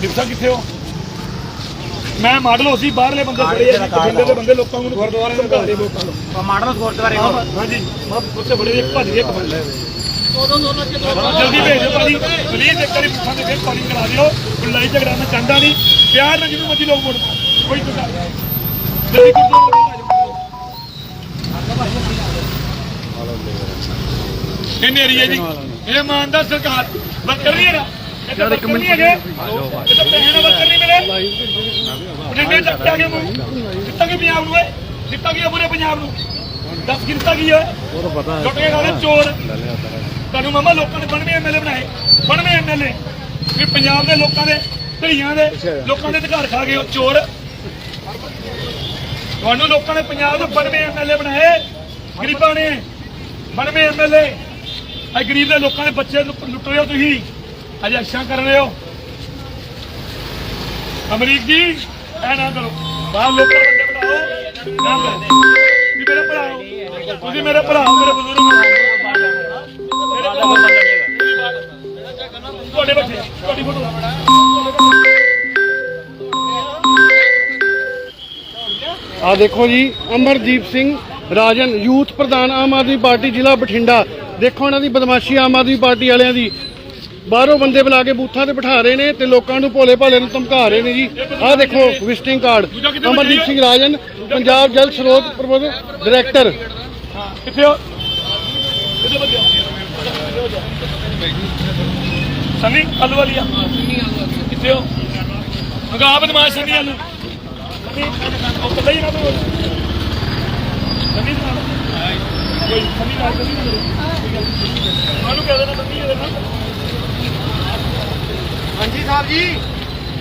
ਦਿਵਸਾ ਕਿੱਥੇ ਹੋ? ਮੈਂ ਮਾਡਲ ਹੋ ਸੀ ਬਾਹਰਲੇ ਬੰਦੇ ਬੜੇ ਆ ਬਠਿੰਡੇ ਦੇ ਬੰਦੇ ਲੋਕਾਂ ਨੂੰ ਗੁਰਦੁਆਰੇ ਦੇ ਘਰ ਦੇ ਲੋਕਾਂ ਨੂੰ। ਮਾਡਲ ਗੁਰਦੁਆਰੇ ਹਾਂ, ਹਾਂਜੀ। ਮੈਂ ਉੱਥੇ ਬੜੇ ਇੱਕ ਭੱਜ ਇੱਕ ਬੰਦੇ। ਜਲਦੀ ਭੇਜ ਦਿਓ ਭਾਜੀ। ਪਲੀਜ਼ ਇੱਕ ਵਾਰੀ ਪੁੱਛਾਂ ਦੇ ਫਿਰ ਕਾਲਿੰਗ ਕਰਾ ਦਿਓ। ਕੋਈ ਲੜਾਈ ਝਗੜਾ ਮੈਂ ਚਾਹੁੰਦਾ ਨਹੀਂ। ਪਿਆਰ ਨਾਲ ਜਿਹਨੂੰ ਮਰਜ਼ੀ ਲੋਕ ਵੋਟ ਪਾਓ। ਕੋਈ ਤੁਸਾਂ ਜਲਦੀ ਗੁਰਦੁਆਰੇ ਇਹ ਮੇਰੀ ਹੈ ਜੀ। ਇਹ ਇਮਾਨਦਾਰ ਸਰਕਾਰ। ਨਹੀਂ ਹੈਗਾ ਇਹ ਤਾਂ ਵਰਕਰ ਨਹੀਂ ਹੈਗੇ। ਇਹ ਤਾਂ ਪੈਸੇ ਨਾਲ ਵਰਕਰ ਨਹੀਂ ਮਿਲੇ। ਬਠਿੰਡੇ ਚੱਕ ਕੇ ਆ ਗਏ ਮੂੰਹ ਦਿੱਤਾ ਕੀ ਪੰਜਾਬ ਨੂੰ ਏ ਦਿੱਤਾ ਕੀ ਪੂਰੇ ਪੰਜਾਬ ਨੂੰ? ਦੱਸ ਦਿੱਤਾ ਕੀ ਹੈ? ਉਹ ਤਾਂ ਪਤਾ ਲੁੱਟ ਕੇ ਖਾਣੇ ਚੋਰ। ਤੁਹਾਨੂੰ ਮਾਮਾ ਲੋਕਾਂ ਨੇ 92 ਐਮਐਲਏ ਬਣਾਏ। 92 ਐਮਐਲਏ ਵੀ ਪੰਜਾਬ ਦੇ ਲੋਕਾਂ ਦੇ ਧੀਆਂ ਦੇ ਲੋਕਾਂ ਦੇ ਅਧਿਕਾਰ ਖਾ ਗਏ ਉਹ ਚੋਰ। ਤੁਹਾਨੂੰ ਲੋਕਾਂ ਨੇ ਪੰਜਾਬ ਦੇ 92 ਐਮਐਲਏ ਬਣਾਏ। ਗਰੀਬਾਂ ਨੇ 92 ਐਮਐਲਏ ਆ ਗਰੀਬ ਦੇ ਲੋਕਾਂ ਦੇ ਬੱਚੇ ਲੁੱਟ ਰਹੇ ਹੋ ਤੁਸੀਂ। ਅਜੇ ਕਰ ਰਹੇ ਹੋ। ਅਮਰੀਕ ਜੀ, ਐ ਨਾ ਕਰੋ। ਬਾਹਰ ਲੋਕਾਂ ਬੰਦੇ ਬਣਾਓ ਨਾ ਮੇਰੇ ਭਰਾ ਹੋ। ਤੁਸੀਂ ਮੇਰੇ ਭਰਾ ਹੋ, ਮੇਰੇ ਬਜ਼ੁਰਗ ਹੋ। ਮੇਰੇ ਭਰਾ ਹੋ। ਤੁਹਾਡੇ ਬੱਚੇ, ਤੁਹਾਡੀ ਫੋਟੋ। ਆ ਦੇਖੋ ਜੀ, ਅਮਰਦੀਪ ਸਿੰਘ ਰਾਜਨ, ਯੂਥ ਪ੍ਰਧਾਨ ਆਮ ਆਦਮੀ ਪਾਰਟੀ ਜ਼ਿਲ੍ਹਾ ਬਠਿੰਡਾ। ਦੇਖੋ ਇਹਨਾਂ ਦੀ ਬਦਮਾਸ਼ੀ ਆਮ ਆਦਮੀ ਪਾਰਟੀ ਵਾਲਿਆਂ ਦੀ। ਬਾਹਰੋਂ ਬੰਦੇ ਬੁਲਾ ਕੇ ਬੂਥਾਂ ਤੇ ਬਿਠਾ ਰਹੇ ਨੇ ਤੇ ਲੋਕਾਂ ਨੂੰ ਭੋਲੇ ਭਾਲੇ ਨੂੰ ਧਮਕਾ ਰਹੇ ਨੇ ਜੀ। ਆਹ ਦੇਖੋ ਵਿਜ਼ਿਟਿੰਗ ਕਾਰਡ ਅਮਰਦੀਪ ਸਿੰਘ ਰਾਜਨ, ਪੰਜਾਬ ਜਲ ਸਰੋਤ ਪ੍ਰਬੰਧ ਡਾਇਰੈਕਟਰ ਕਿੱਥੇ ਹੋ? ਕਿੱਥੇ ਬੱਜਿਆ ਸੰਨੀ ਆਲੂ ਵਾਲੀ ਕਿੱਥੇ ਹੋ? ਮਗਾ ਬਦਮਾਸ਼ ਸੰਨੀ ਆਲੂ ਉਹ ਪਤਾ ਹੀ ਨਾ ਤੂੰ। ਸੰਨੀ ਨਾਲ। ਕੋਈ ਸੰਨੀ ਨਾਲ ਸੰਨੀ ਨਾਲ ਆਲੂ ਕਹਿ ਦੇਣਾ ਸੰਨੀ ਇਹਦੇ ਨਾਲ। ਹਾਂਜੀ ਸਾਹਿਬ ਜੀ।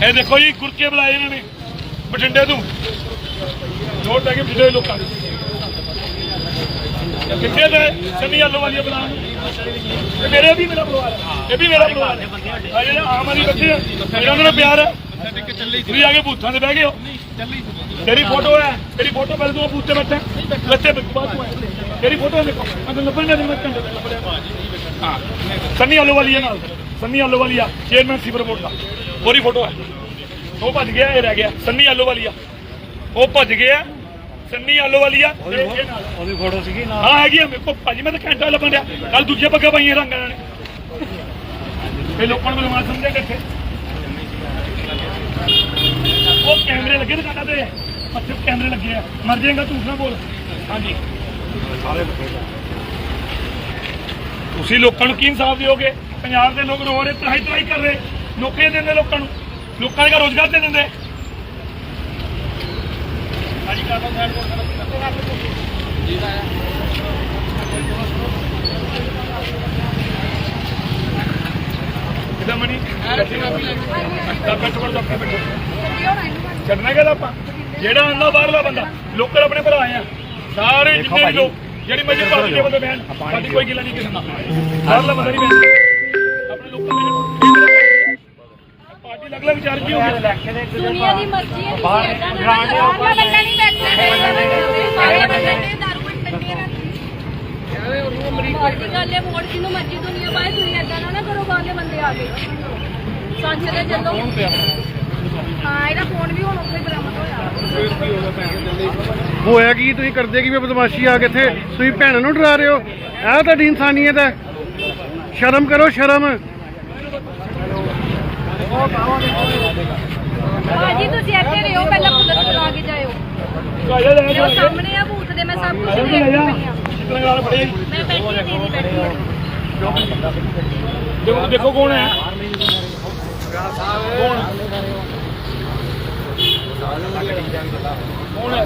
ਇਹ ਦੇਖੋ ਜੀ ਗੁਰਕੇ ਬੁਲਾਏ ਇਹਨਾਂ ਨੇ। ਬਠਿੰਡੇ ਤੋਂ। ਨੋਟ ਲੈ ਕੇ ਬਠਿੰਡੇ ਲੋਕਾਂ ਦੇ ਕਿੱਥੇ ਦੇ ਸੰਨੀ ਆਲੋ ਵਾਲੀ ਬੁਲਾਉਣ ਇਹ ਮੇਰੇ ਵੀ ਮੇਰਾ ਪਰਿਵਾਰ ਹੈ। ਇਹ ਵੀ ਮੇਰਾ ਪਰਿਵਾਰ ਹੈ। ਆ ਜਿਹੜੇ ਆਮ ਆਦਮੀ ਬੱਚੇ ਆ ਮੇਰਾ ਨਾਲ ਪਿਆਰ ਹੈ। ਤੁਸੀਂ ਆ ਕੇ ਬੂਥਾਂ ਤੇ ਬਹਿ ਗਏ ਹੋ। ਤੇਰੀ ਫੋਟੋ ਹੈ, ਤੇਰੀ ਫੋਟੋ ਪਹਿਲੇ ਤੂੰ ਬੂਥ ਤੇ ਬੈਠਾ। ਲੱਤੇ ਬਾਅਦ ਤੂੰ ਤੇਰੀ ਫੋਟੋ ਦੇਖੋ। ਮੈਂ ਤਾਂ ਲੱਭਣ ਨਹੀਂ ਮੈਂ ਘੰਟੇ ਲੱਭੜਿਆ ਹਾਂ। ਸੰਨੀ ਆਲੋ ਵਾਲੀ ਹੈ ਨਾਲ। ਸੰਨੀ ਆਲੂ ਵਾਲੀ ਆ ਚੇਅਰਮੈਨ ਸੀਵਰ ਬੋਰਡ ਦਾ ਉਹਦੀ ਫੋਟੋ ਹੈ। ਉਹ ਭੱਜ ਗਿਆ ਇਹ ਰਹਿ ਗਿਆ। ਸੰਨੀ ਆਲੂ ਵਾਲੀ ਆ ਉਹ ਭੱਜ ਗਿਆ। ਸੰਨੀ ਆਲੂ ਵਾਲੀ ਆ ਤੇ ਇਹ ਨਾਲ। ਉਹਦੀ ਫੋਟੋ ਸੀਗੀ ਨਾ ਹਾਂ ਹੈਗੀ ਆ। ਮੇਰੇ ਕੋਲ ਭਾਜੀ ਮੈਂ ਤਾਂ ਘੰਟਾ ਲੱਭਣ ਡਿਆ। ਕੱਲ ਦੂਜੇ ਪੱਗਾ ਪਾਈਆਂ ਰੰਗਾਂ ਨੇ। ਇਹ ਲੋਕਾਂ ਨੂੰ ਬਲਮਾਨ ਸਮਝਿਆ ਕਿੱਥੇ ਉਹ ਕੈਮਰੇ ਲੱਗੇ ਦੁਕਾਨਾਂ ਤੇ ਪੱਛੇ ਕੈਮਰੇ ਲੱਗੇ ਆ। ਮਰ ਜਾਏਗਾ ਝੂਠ ਨਾ ਬੋਲ। ਹਾਂਜੀ। ਤੁਸੀਂ ਲੋਕਾਂ ਨੂੰ ਕੀ ਇਨਸਾਫ ਦਿਓਗੇ? ਪੰਜਾਬ ਦੇ ਲੋਕ ਰੋ ਰਹੇ ਤਰਾਈ ਤਰਾਈ ਕਰ ਰਹੇ ਨੌਕਰੀਆਂ ਦਿੰਦੇ ਲੋਕਾਂ ਨੂੰ ਲੋਕਾਂ ਦਾ ਰੋਜ਼ਗਾਰ ਦੇ ਦਿੰਦੇ। ਹਾਂਜੀ ਕਾਹਦਾ ਕਿਦਾਂ ਮਣੀ ਛੱਡਣਾ ਆਪਾਂ? ਜਿਹੜਾ ਆਂਦਾ ਬਾਹਰਲਾ ਬੰਦਾ। ਲੋਕਲ ਆਪਣੇ ਭਰਾ ਆ। ਸਾਰੇ ਜਿੰਨੇ ਵੀ ਲੋਕ ਜਿਹੜੀ ਮਰਜ਼ੀ ਪਾਰਟੀ ਦੇ ਬੰਦੇ ਬੈਣ ਸਾਡੀ ਕੋਈ ਗਿਲਾ ਨਹੀਂ ਕਿਸੇ ਨਾਲ। ਬਾਹਰਲਾ ਬੰਦਾ ਨਹੀਂ ਦੇ ਪਾਰਟੀ ਲੱਗ ਲੱਗ ਵਿਚਾਰ ਕੀ ਹੋ ਗਿਆ ਦੁਨੀਆ ਦੀ ਮਰਜ਼ੀ ਹੈ ਬਾਹਰ ਬੰਦਾ ਨਹੀਂ ਬੈਠਣਾ ਬਾਹਰ ਬੰਦੇ ਨੇ ਦਾਰੂ ਪੀਂਦੇ ਨੇ ਦੀ ਗੱਲ ਹੈ ਵੋਟ ਕਿਨੂੰ ਮਰਜ਼ੀ ਦੁਨੀਆ ਬਾਹਰ ਦੁਨੀਆ ਏਦਾਂ ਨਾ ਨਾ ਕਰੋ ਬਾਹਰਲੇ ਬੰਦੇ ਆ ਗਏ। ਸੰਚ ਦੇ ਚੱਲੋ ਹਾਂ ਇਹਦਾ ਫੋਨ ਵੀ ਹੁਣ ਉੱਥੇ ਬਰਾਮਦ ਹੋਇਆ। ਹੋਇਆ ਕੀ? ਤੁਸੀਂ ਕਰਦੇ ਕੀ ਵੀ ਬਦਮਾਸ਼ੀ ਆ ਕੇ ਇੱਥੇ? ਤੁਸੀਂ ਭੈਣਾਂ ਨੂੰ ਡਰਾ ਰਹੇ ਹੋ? ਇਹ ਤੁਹਾਡੀ ਇਨਸਾਨੀਅਤ ਹੈ। ਸ਼ਰਮ ਕਰੋ ਸ਼ਰਮ। ਭਾਜੀ ਤੁਸੀਂ ਇੱਥੇ ਰਹੋ ਪਹਿਲਾਂ ਪੁਲਿਸ ਆ ਕੇ ਜਾਇਓ। ਜੋ ਸਾਹਮਣੇ ਆ ਬੂਥ ਦੇ ਮੈਂ ਸਭ ਕੁਝ ਦੇਖ ਰਹੀ ਹਾਂ। ਮੈਂ ਬੈਠੀ ਦੀਦੀ ਬੈਠੀ ਹਾਂ। ਦੇਖੋ ਦੇਖੋ ਕੌਣ ਹੈ। ਕੌਣ? ਕੌਣ ਹੈ?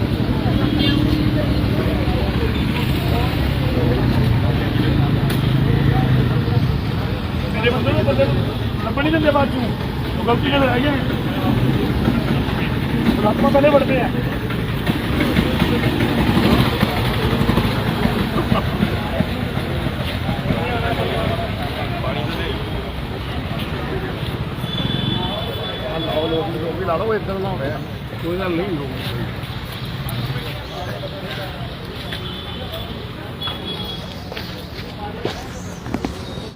ਮੇਰੇ ਬੰਦੇ ਨੂੰ ਬੰਦੇ ਨੂੰ ਲੱਭਣ ਨਹੀਂ ਦਿੰਦੇ ਬਾਅਦ ਚੋਂ। ਉਹ ਗਲਤੀ ਨਾਲ ਆਈ ਹੈ ਆਪਾਂ ਪਹਿਲੇ ਵੜਦੇ ਆ। ਲਾਓ ਲੋਕ ਵੀ ਲਾ ਲਓ ਇਦਾਂ ਲਾਉਂਦੇ ਆ। ਕੋਈ ਗੱਲ ਨਹੀਂ। ਲੋਕ